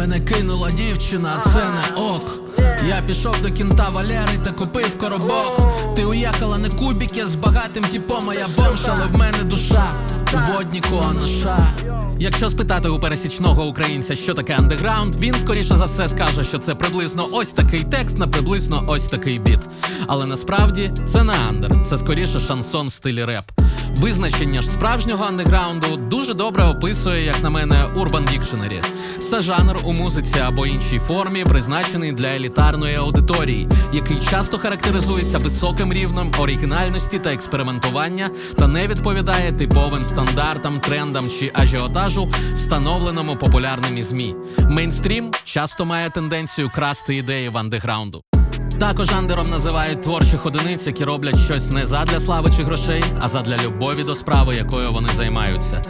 Мене кинула дівчина, це не ок. Я пішов до кінта Валери та купив коробок. Ти уїхала не кубики з багатим типом, а я бомж, але в мене душа. У водніку анаша. Якщо спитати у пересічного українця, що таке андеграунд, він скоріше за все скаже, що це приблизно ось такий текст на приблизно ось такий біт. Але насправді це не андер, це скоріше шансон в стилі реп. Визначення ж справжнього андеграунду дуже добре описує, як на мене, Urban Dictionary. Це жанр у музиці або іншій формі, призначений для елітарної аудиторії, який часто характеризується високим рівнем оригінальності та експериментування, та не відповідає типовим стандартам, трендам чи ажіотажу, встановленому популярними змі. Мейнстрім часто має тенденцію красти ідеї в андеграунду. Також андером називають творчих одиниць, які роблять щось не задля слави чи грошей, а задля любові до справи, якою вони займаються.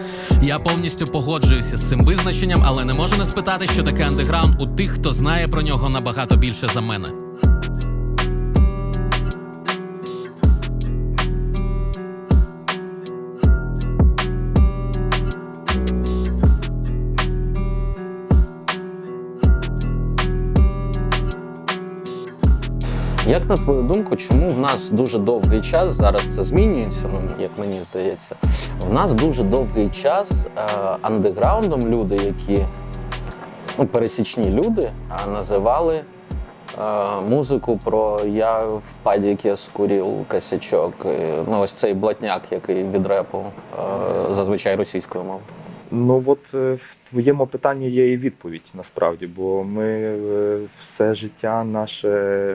Я повністю погоджуюся з цим визначенням, але не можу не спитати, що таке андеграунд у тих, хто знає про нього набагато більше за мене. Як на твою думку, чому в нас дуже довгий час зараз це змінюється? Ну як мені здається, в нас дуже довгий час е, андеграундом люди, які ну, пересічні люди, а називали е, музику про я в падіки скурів косячок. е, Ну ось цей блатняк, який від репу е, зазвичай російською мовою. Ну от е, в твоєму питанні є і відповідь насправді, бо ми е, все життя, наше,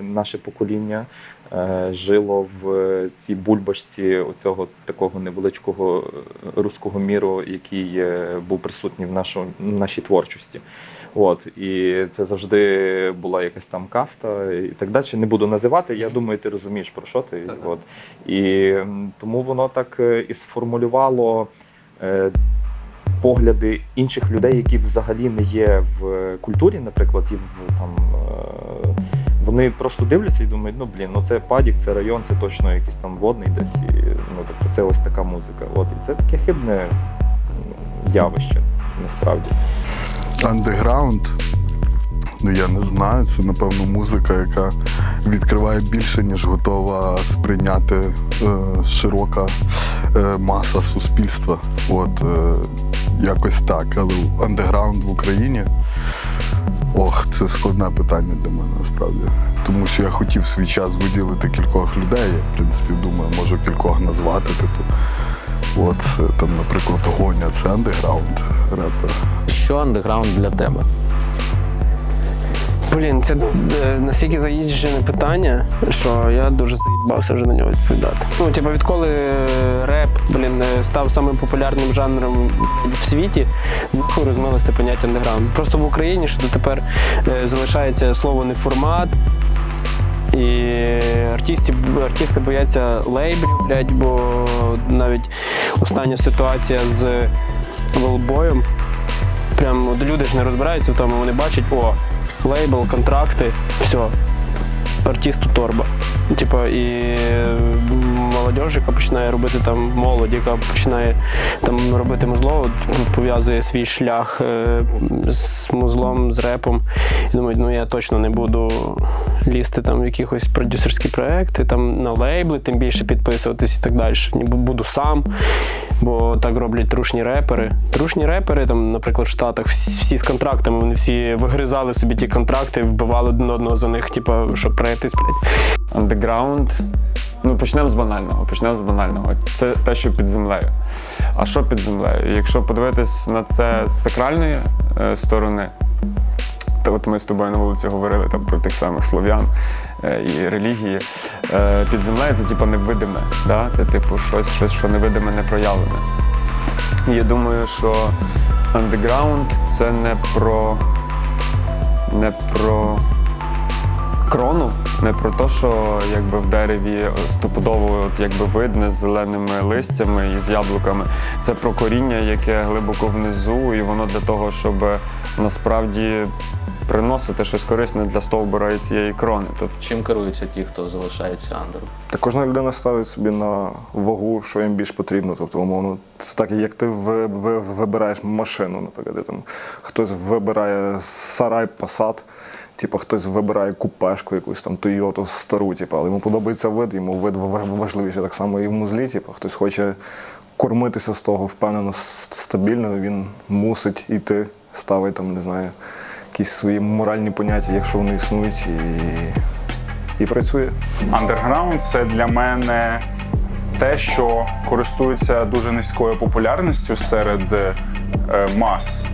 наше покоління е, жило в е, цій бульбашці оцього такого невеличкого руського міру, який е, був присутній в нашому, в нашій творчості. От і це завжди була якась там каста і так далі. Не буду називати. Я думаю, ти розумієш про що ти. От і тому воно так і сформулювало. е, погляди інших людей, які взагалі не є в культурі, наприклад, і в там. е, Вони просто дивляться і думають, ну блін, ну це падік, це район, це точно якийсь там водний десь. І, ну тобто це ось така музика. От і це таке хибне явище, насправді. Андеграунд. Ну я не знаю, це напевно музика, яка відкриває більше, ніж готова сприйняти е, широка е, маса суспільства. От е, якось так. Але андеграунд в Україні. Ох, це складне питання для мене насправді. Тому що я хотів свій час виділити кількох людей. Я, в принципі, думаю, можу кількох назвати. Типу, от там, наприклад, Огоня це андеграунд репер. Що андеграунд для тебе? Блін, це е, настільки заїжджене питання, що я дуже заїбався вже на нього відповідати. Ну, типу, відколи е, реп, блін, е, став самим популярним жанром в світі, нахуй розмилося поняття андеграунд. Просто в Україні що дотепер залишається слово не формат. І артисти, артисти бояться лейблів, блядь, бо навіть остання ситуація з Велбоєм. Прям люди ж не розбираються в тому, вони бачать, о, лейбл, контракти, все, артисту торба. Типа, і молодь, яка починає робити там молодь, яка починає там робити музло, пов'язує свій шлях е, з музлом, з репом. І думають, ну я точно не буду лізти там в якихось продюсерські проекти, там на лейбли, тим більше підписуватись і так далі. Ніби буду сам, бо так роблять трушні репери. Трушні репери, там, наприклад, в Штатах всі, з контрактами, вони всі вигризали собі ті контракти, вбивали один одного за них, типу, щоб проєктись, блядь. Андеграунд. Ну, почнемо з банального. Почнемо з банального. Це те, що під землею. А що під землею? Якщо подивитись на це з сакральної е, сторони, то от ми з тобою на вулиці говорили там про тих самих слов'ян е, і релігії. Е, під землею це типу невидиме. Да? Це типу щось, щось, що невидиме, не проявлене. І я думаю, що андеграунд це не про. не про крону, не про те, що якби в дереві стопудово от, якби видне з зеленими листями і з яблуками. Це про коріння, яке глибоко внизу, і воно для того, щоб насправді приносити щось корисне для стовбура і цієї крони. Тобто Чим керуються ті, хто залишається андером? Та кожна людина ставить собі на вагу, що їм більш потрібно. Тобто, умовно, це так, як ти ви, ви, вибираєш машину, наприклад, там хтось вибирає сарай Passat, типу, хтось вибирає купешку, якусь там Toyota стару, типу, але йому подобається вид, йому вид важливіше. Так само і в музлі, типу, хтось хоче кормитися з того впевнено, стабільно, він мусить іти, ставить там, не знаю, якісь свої моральні поняття, якщо вони існують, і, і працює. Андерграунд це для мене те, що користується дуже низькою популярністю серед е, мас.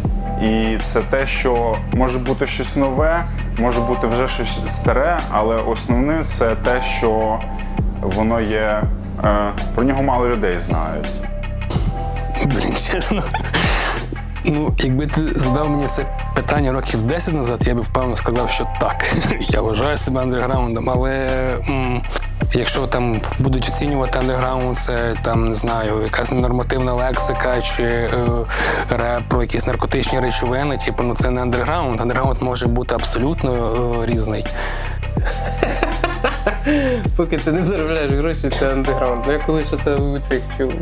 І це те, що може бути щось нове, може бути вже щось старе, але основне це те, що воно є. е, Про нього мало людей знають. Блін, чесно. Ну, якби ти задав мені це питання років 10 назад, я би впевнено сказав, що так. Я вважаю себе андерграундом, але м, якщо там будуть оцінювати андерграунд, це там не знаю, якась нормативна лексика чи е, реп про якісь наркотичні речовини, типу, ну це не андерграунд. Андерграунд може бути абсолютно е, різний. Поки ти не заробляєш гроші, це андеграунд. Ну, Я колись це у цих чув.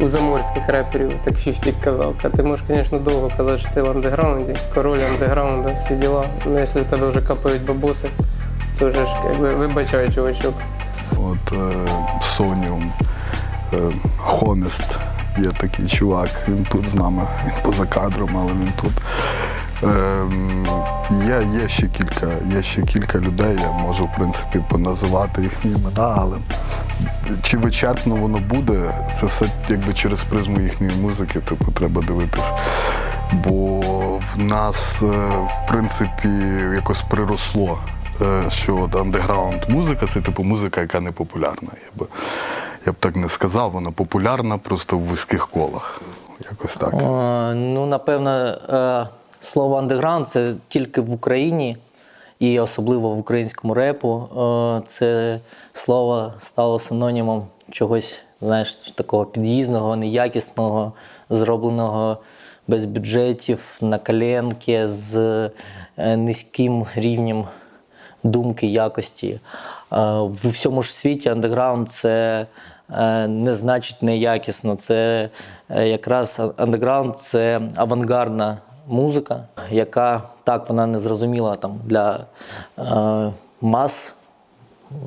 У заморських реперів, так 50 казав. А ти можеш, звісно, довго казати, що ти в андеграунді, король андеграунда, всі діла. Ну, якщо в тебе вже капають бабуси, то вже ж якби вибачай, чувачок. От е, Соніум, е, є такий чувак, він тут з нами, він поза кадром, але він тут. Ем, є, є, ще кілька, є ще кілька людей, я можу, в принципі, поназивати їхні імена, але чи вичерпно воно буде, це все якби через призму їхньої музики, типу, треба дивитись. Бо в нас, е, в принципі, якось приросло, е, що от андеграунд музика це типу музика, яка не популярна. Я б, я б так не сказав, вона популярна просто в вузьких колах. Якось так. Е, Ну, напевно, е, слово андеграунд це тільки в Україні і особливо в українському репу. Е, Це слово стало синонімом чогось, знаєш, такого під'їзного, неякісного, зробленого без бюджетів, на коленки, з е, низьким рівнем думки, якості. Е, В всьому ж світі андеграунд це е, не значить неякісно. Це е, якраз андеграунд це авангардна музика, яка так вона не зрозуміла там для мас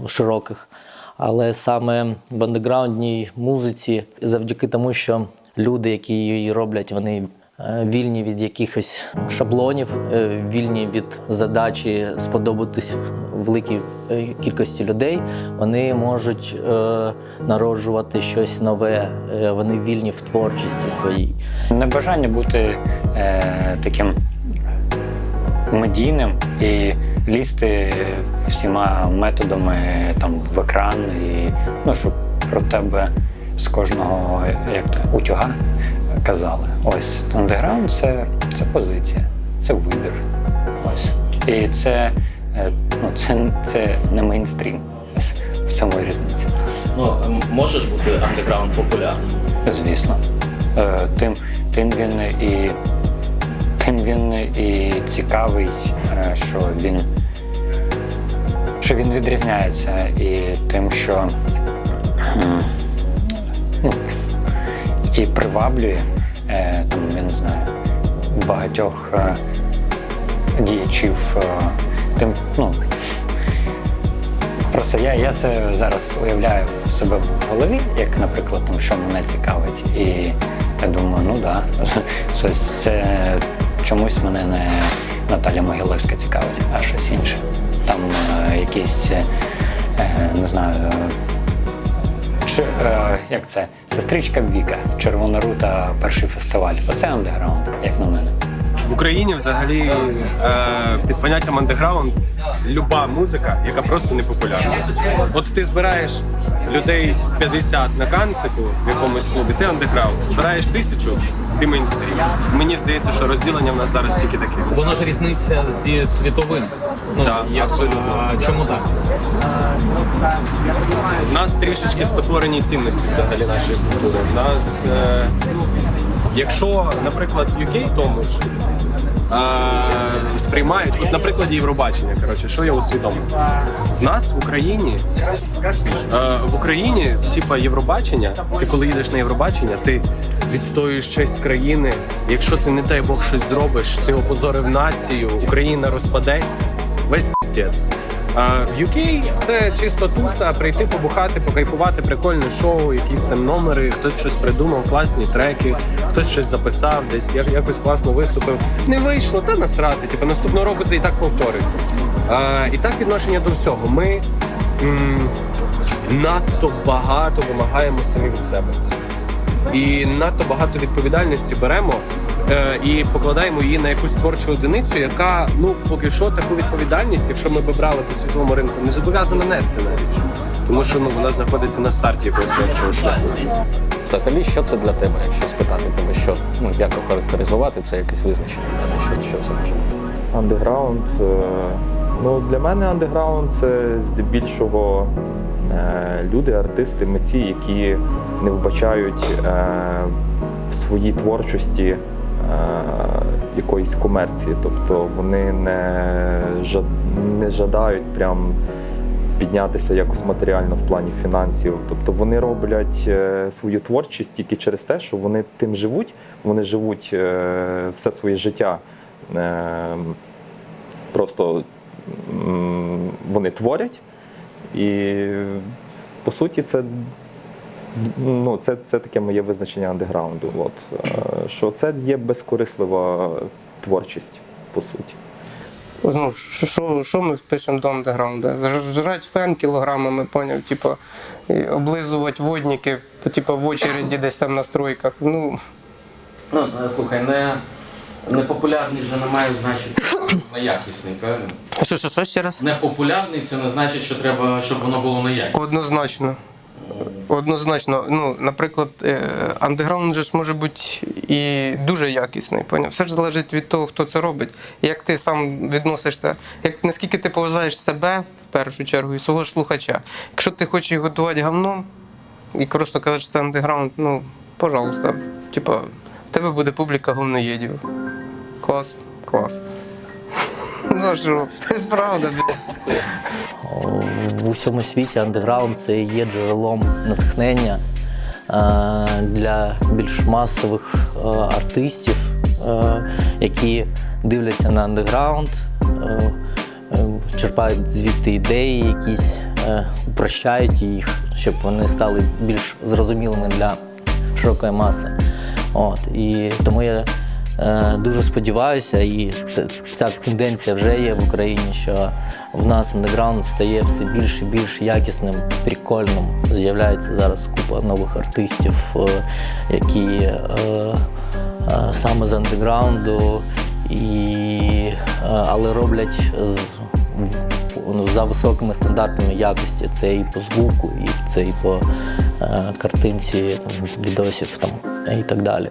широких. Але саме в андеграундній музиці, завдяки тому, що люди, які її роблять, вони вільні від якихось шаблонів, е, вільні від задачі сподобатись великій е, кількості людей, вони можуть е, народжувати щось нове, е, вони вільні в творчості своїй. Небажання бути е, таким медійним і лізти всіма методами там в екран, і ну, щоб про тебе з кожного як то, утюга казали. Ось андеграунд це, це позиція, це вибір. Ось. І це, е, ну, це, це не мейнстрім. В цьому і різниця. Ну, можеш бути андеграунд популярним. Звісно. Е, Тим, тим він і тим він і цікавий, е, що він, що він відрізняється, і тим, що і приваблює е, там, я не знаю, багатьох е, діячів. е, Тим, ну, Просто я, я це зараз уявляю в себе в голові, як, наприклад, там, що мене цікавить. І я думаю, ну так, да, це чомусь мене не Наталя Могилевська цікавить, а щось інше. Там е, якісь, е, не знаю, е, чи, е, як це? Сестричка Віка, Червона рута, перший фестиваль. Оце андеграунд, як на мене. В Україні взагалі е, під поняттям андеграунд люба музика, яка просто не популярна. От ти збираєш людей 50 на канцику в якомусь клубі, ти андеграунд. Збираєш тисячу, ти мейнстрім. Мені здається, що розділення в нас зараз тільки таке. Воно ж різниця зі світовим. Ну, Так, як- абсолютно. а, Чому так? У нас трішечки спотворені цінності взагалі нашої культури. У нас, е, якщо, наприклад, в UK тому ж е, сприймають. От на прикладі Євробачення, коротше, що я усвідомив. В нас в Україні е, в Україні, типа Євробачення, ти коли їдеш на Євробачення, ти відстоюєш честь країни. Якщо ти, не дай Бог, щось зробиш, ти опозорив націю, Україна розпадеться. Весь піздець. В UK це чисто туса, прийти побухати, покайфувати, прикольне шоу, якісь там номери, хтось щось придумав, класні треки, хтось щось записав, десь як- якось класно виступив. Не вийшло, та насрати. Типу наступного року це і так повториться. А, і так відношення до всього. Ми м, надто багато вимагаємо самі від себе. І надто багато відповідальності беремо і покладаємо її на якусь творчу одиницю, яка ну поки що таку відповідальність, якщо ми б брали по світовому ринку, не зобов'язана нести навіть. Тому що ну вона знаходиться на старті якогось творчого шляху. Взагалі, що це для тебе, якщо спитати тебе, що ну як охарактеризувати це, якесь визначення дати, що, що це може бути? Андеграунд. е, Ну, для мене андеграунд це здебільшого е, люди, артисти, митці, які не вбачають е, в своїй творчості е, якоїсь комерції. Тобто вони не, не жадають прям піднятися якось матеріально в плані фінансів. Тобто вони роблять е, свою творчість тільки через те, що вони тим живуть, вони живуть е, все своє життя. Е, Просто вони творять, і по суті, це, ну, це, це таке моє визначення андеграунду. От, е, що це є безкорислива творчість, по суті. Ну, що- що, що ми пишемо до андеграунда? Ж- Жрать фен кілограмами, поняв, типу, облизувати водники, типу, в очереді десь там на стройках. Ну, Ну, слухай, не, непопулярний вже не має значити неякісний, правильно? що, що, що ще раз? Непопулярний це не значить, що треба, щоб воно було неякісне. Однозначно. Однозначно, ну, наприклад, е, андеграунд же ж може бути і дуже якісний. Поняв? Все ж залежить від того, хто це робить. Як ти сам відносишся, як наскільки ти поважаєш себе в першу чергу і свого слухача. Якщо ти хочеш готувати говном і просто кажеш, що це андеграунд, ну, пожалуйста. Типа, в тебе буде публіка говноєдів. Клас, клас. Що, це правда, в усьому світі андеграунд це є джерелом натхнення е, для більш масових е, артистів, е, які дивляться на андеграунд, черпають звідти ідеї, якісь упрощають їх, щоб вони стали більш зрозумілими для широкої маси. От, і тому я дуже сподіваюся, і це, ця тенденція вже є в Україні, що в нас андеграунд стає все більш і більш якісним, прикольним. З'являється зараз купа нових артистів, е, які е, е, саме з андеграунду, і, е, але роблять ну, за високими стандартами якості. Це і по звуку, і це і по е, картинці, там, відосів там, і так далі.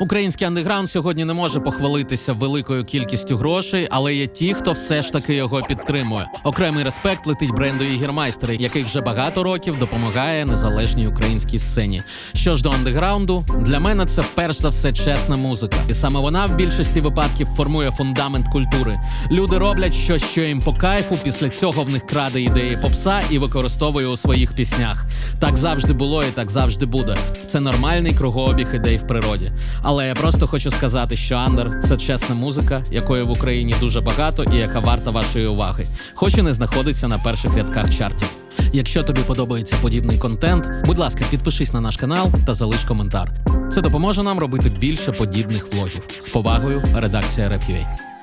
Український андеграунд сьогодні не може похвалитися великою кількістю грошей, але є ті, хто все ж таки його підтримує. Окремий респект летить бренду Єгермайстери, який вже багато років допомагає незалежній українській сцені. Що ж до андеграунду, для мене це перш за все чесна музика, і саме вона в більшості випадків формує фундамент культури. Люди роблять щось, що їм по кайфу. Після цього в них краде ідеї попса і використовує у своїх піснях. Так завжди було і так завжди буде. Це нормальний кругообіг ідей в природі. Але я просто хочу сказати, що Андер це чесна музика, якої в Україні дуже багато і яка варта вашої уваги, хоч і не знаходиться на перших рядках чартів. Якщо тобі подобається подібний контент, будь ласка, підпишись на наш канал та залиш коментар. Це допоможе нам робити більше подібних влогів. З повагою, редакція Rap.ua.